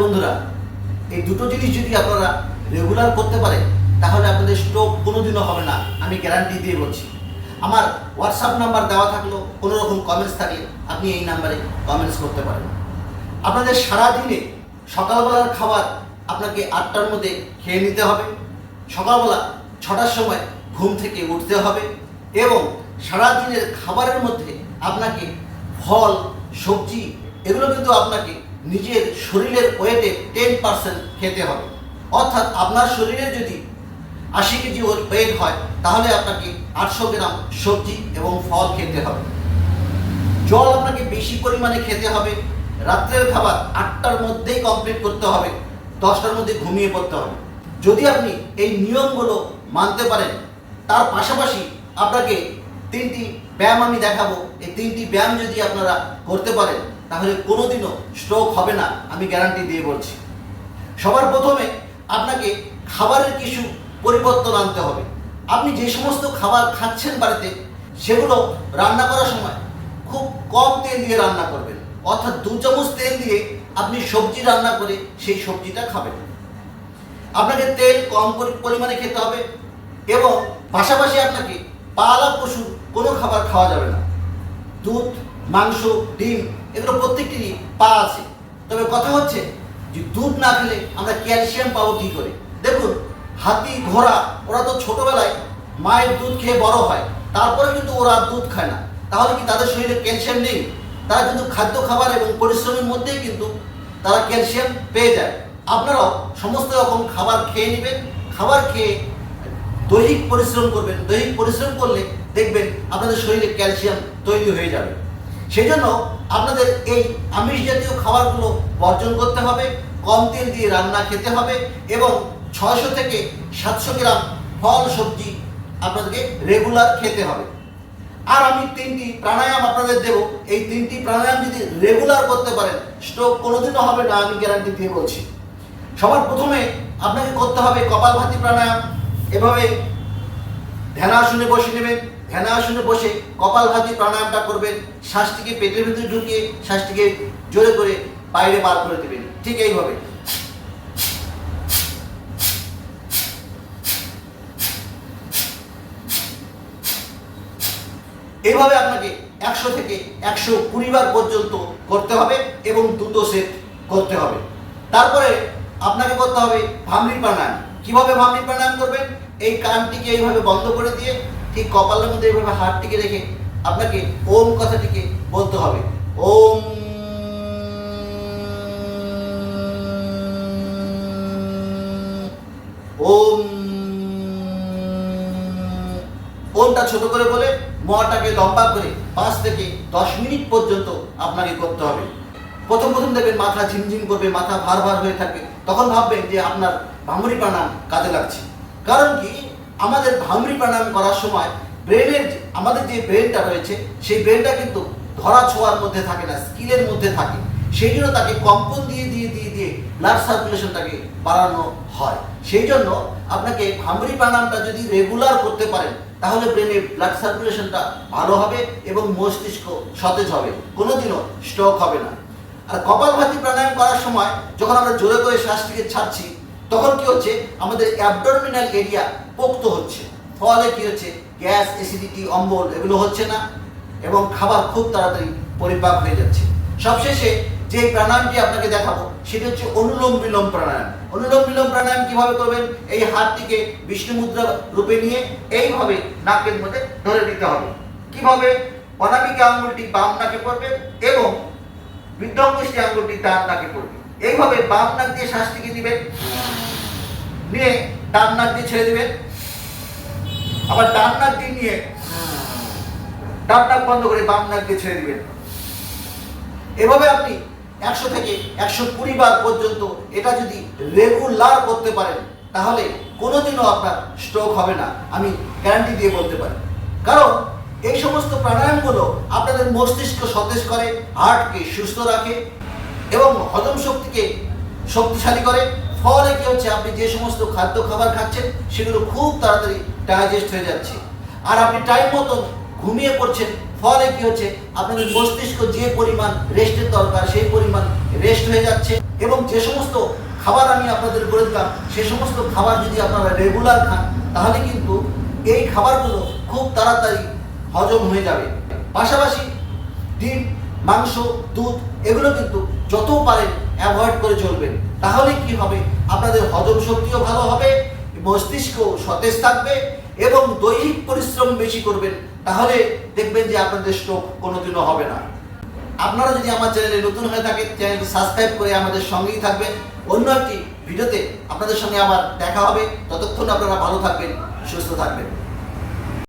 বন্ধুরা, এই দুটো জিনিস যদি আপনারা রেগুলার করতে পারেন, তাহলে আপনাদের স্ট্রোক কোনোদিনও হবে না। আমি গ্যারান্টি দিয়ে বলছি। আমার হোয়াটসঅ্যাপ নাম্বার দেওয়া থাকল কোনো রকম কমেন্টস থাকলে আপনি এই নাম্বারে কমেন্টস করতে পারেন। আপনাদের সারাদিনে সকালবেলার খাবার আপনাকে আটটার মধ্যে খেয়ে নিতে হবে। সকালবেলা ছটার সময় ঘুম থেকে উঠতে হবে এবং সারাদিনের খাবারের মধ্যে আপনাকে ফল, সবজি, এগুলো কিন্তু আপনাকে নিজের শরীরের ওয়েটে টেন পার্সেন্ট খেতে হবে। অর্থাৎ আপনার শরীরে যদি আশি কেজি ওয়েট হয়, তাহলে আপনাকে আটশো গ্রাম সবজি এবং ফল খেতে হবে। জল আপনাকে বেশি পরিমাণে খেতে হবে। রাত্রের খাবার আটটার মধ্যেই কমপ্লিট করতে হবে, দশটার মধ্যে ঘুমিয়ে পড়তে হবে। যদি আপনি এই নিয়মগুলো মানতে পারেন, তার পাশাপাশি আপনাকে তিনটি ব্যায়াম আমি দেখাবো। এই তিনটি ব্যায়াম যদি আপনারা করতে পারেন তাহলে কোনোদিনও স্ট্রোক হবে না, আমি গ্যারান্টি দিয়ে বলছি। সবার প্রথমে আপনাকে খাবারের কিছু পরিবর্তন আনতে হবে। আপনি যে সমস্ত খাবার খাচ্ছেন বাড়িতে, সেগুলো রান্না করার সময় খুব কম তেল দিয়ে রান্না করবেন। অর্থাৎ দু চামচ তেল দিয়ে আপনি সবজি রান্না করে সেই সবজিটা খাবেন। আপনাকে তেল কম পরি- পরিমাণে খেতে হবে এবং পাশাপাশি আপনাকে পালা পশুর কোনো খাবার খাওয়া যাবে না। মাংস, ডিম, এগুলো প্রত্যেকটিরই পা আছে। তবে কথা হচ্ছে যে দুধ না খেলে আমরা ক্যালসিয়াম পাবো কী করে? দেখুন, হাতি, ঘোড়া, ওরা তো ছোটবেলায় মায়ের দুধ খেয়ে বড় হয়, তারপরে কিন্তু ওরা দুধ খায় না। তাহলে কি তাদের শরীরে ক্যালসিয়াম নেই? তারা কিন্তু খাদ্য খাবার এবং পরিশ্রমের মধ্যেই কিন্তু তারা ক্যালসিয়াম পেয়ে যায়। আপনারাও সমস্ত রকম খাবার খেয়ে নেবেন, খাবার খেয়ে দৈহিক পরিশ্রম করবেন। দৈহিক পরিশ্রম করলে দেখবেন আপনাদের শরীরে ক্যালসিয়াম তৈরি হয়ে যাবে। সেই জন্য আপনাদের এই আমিষ জাতীয় খাবারগুলো বর্জন করতে হবে, কম তেল দিয়ে রান্না খেতে হবে এবং ছয়শো থেকে সাতশো গ্রাম ফল সবজি আপনাদেরকে রেগুলার খেতে হবে। আর আমি তিনটি প্রাণায়াম আপনাদের দেব। এই তিনটি প্রাণায়াম যদি রেগুলার করতে পারেন স্ট্রোক কোনোদিনও হবে না, আমি গ্যারান্টি দিয়ে বলছি। সবার প্রথমে আপনাকে করতে হবে কপালভাতি প্রাণায়াম। এভাবে ধ্যানাসনে বসে নেবেন ধ্যানাসনে বসে কপালভাতি প্রাণায়ামটা করবেন, শ্বাসটিকে পেটের ভিতরে ঢুকিয়ে শ্বাসটিকে জোরে করে বাইরে বার করে দেবেন। ঠিক এইভাবে। এইভাবে আপনাকে একশো থেকে একশো কুড়ি বার পর্যন্ত করতে হবে এবং দুটো সেট করতে হবে। তারপরে আপনাকে করতে হবে ভামরি প্রাণায়াম। কীভাবে ভামরি প্রাণায়াম করবেন? এই কানটিকে এইভাবে বন্ধ করে দিয়ে ঠিক কপালের মধ্যে এইভাবে হাতটিকে রেখে আপনাকে ওম কথাটিকে বলতে হবে। ওম ওম ওমটা ছোট করে বলে, মটাকে লম্বা করে পাঁচ থেকে দশ মিনিট পর্যন্ত আপনাকে করতে হবে। প্রথম প্রথম দেখবেন মাথা ঝিমঝিম করবে, মাথা ভার ভার হয়ে থাকবে। তখন ভাববেন যে আপনার ভামরি প্রাণায়াম কাজে লাগছে। কারণ কি? আমাদের ভামরি প্রাণায়াম করার সময় ব্রেনের আমাদের যে ব্রেনটা রয়েছে, সেই ব্রেনটা কিন্তু ধরা ছোঁয়ার মধ্যে থাকে না স্কিলের মধ্যে থাকে। সেই জন্য তাকে কম্পন দিয়ে দিয়ে দিয়ে দিয়ে ব্লাড সার্কুলেশনটাকে বাড়ানো হয়। সেই জন্য আপনাকে ভামরি প্রাণায়ামটা যদি রেগুলার করতে পারেন, তাহলে ব্রেনে ব্লাড সার্কুলেশনটা ভালো হবে এবং মস্তিষ্ক সতেজ হবে। কোনোদিনও স্ট্রোক হবে না। আর কপালভাতি প্রাণায়াম করার সময় যখন আমরা জোরে করে শ্বাসটিকে ছাড়ছি, তখন কি হচ্ছে? আমাদের অ্যাবডোমিনাল এরিয়া পোক্ত হচ্ছে। ফলে কি হচ্ছে? গ্যাস অ্যাসিডিটি অম্বল এগুলো হচ্ছে না এবং খাবার খুব তাড়াতাড়ি পরিপাক হয়ে যাচ্ছে। সবশেষে যে প্রাণায়ামটি আপনাকে দেখাবো, সেটা হচ্ছে অনুলোম বিলোম প্রাণায়াম। অনুলোম বিলোম প্রাণায়াম কীভাবে করবেন? এই হাতটিকে বিষ্ণু মুদ্রা রূপে নিয়ে এইভাবে নাকের মধ্যে ধরে নিতে হবে। কীভাবে? অনামিকা আঙ্গুলটি বাম নাকে পড়বে এবং বৃদ্ধঙ্গুষ্ঠী আঙ্গুলটি ডান নাকে পড়বে। এইভাবে বাম নাক দিয়ে শ্বাসটিকে দিবেন নিয়ে ডান নাক দিয়ে ছেড়ে দিবেন। আবার ডান নাক দিয়ে নিয়ে। ডান নাক বন্ধ করে বাম নাক দিয়ে ছেড়ে দিবেন। এভাবে আপনি একশো থেকে একশো কুড়ি বার পর্যন্ত এটা যদি রেগুলার করতে পারেন, তাহলে কোনোদিনও আপনার স্ট্রোক হবে না। আমি গ্যারান্টি দিয়ে বলতে পারি। কারণ এই সমস্ত প্রাণায়ামগুলো আপনাদের মস্তিষ্ক সতেজ করে হার্টকে সুস্থ রাখে এবং হজম শক্তিকে শক্তিশালী করে। ফলে কি হচ্ছে? আপনি যে সমস্ত খাদ্য খাবার খাচ্ছেন, সেগুলো খুব তাড়াতাড়ি ডাইজেস্ট হয়ে যাচ্ছে। আর আপনি টাইম মতো ঘুমিয়ে পড়ছেন, ফলে কি হচ্ছে? আপনাদের মস্তিষ্ক যে পরিমাণ রেস্টের দরকার, সেই পরিমাণ রেস্ট হয়ে যাচ্ছে। এবং যে সমস্ত খাবার আমি আপনাদের বলে দিলাম, সে সমস্ত খাবার যদি আপনারা রেগুলার খান, তাহলে কিন্তু এই খাবারগুলো খুব তাড়াতাড়ি হজম হয়ে যাবে। পাশাপাশি ডিম, মাংস, দুধ, এগুলো কিন্তু যত পারেন অ্যাভয়েড করে চলবেন। তাহলে কি হবে? আপনাদের হজম শক্তিও ভালো হবে মস্তিষ্ক সতেজ থাকবে এবং দৈহিক পরিশ্রম বেশি করবেন। তাহলে দেখবেন যে আপনাদের স্ট্রোক কোনোদিনও হবে না। আপনারা যদি আমার চ্যানেলে নতুন হয়ে থাকেন, চ্যানেলটি সাবস্ক্রাইব করে আমাদের সঙ্গেই থাকবেন। অন্য একটি ভিডিওতে আপনাদের সঙ্গে আবার দেখা হবে। ততক্ষণ আপনারা ভালো থাকবেন, সুস্থ থাকবেন।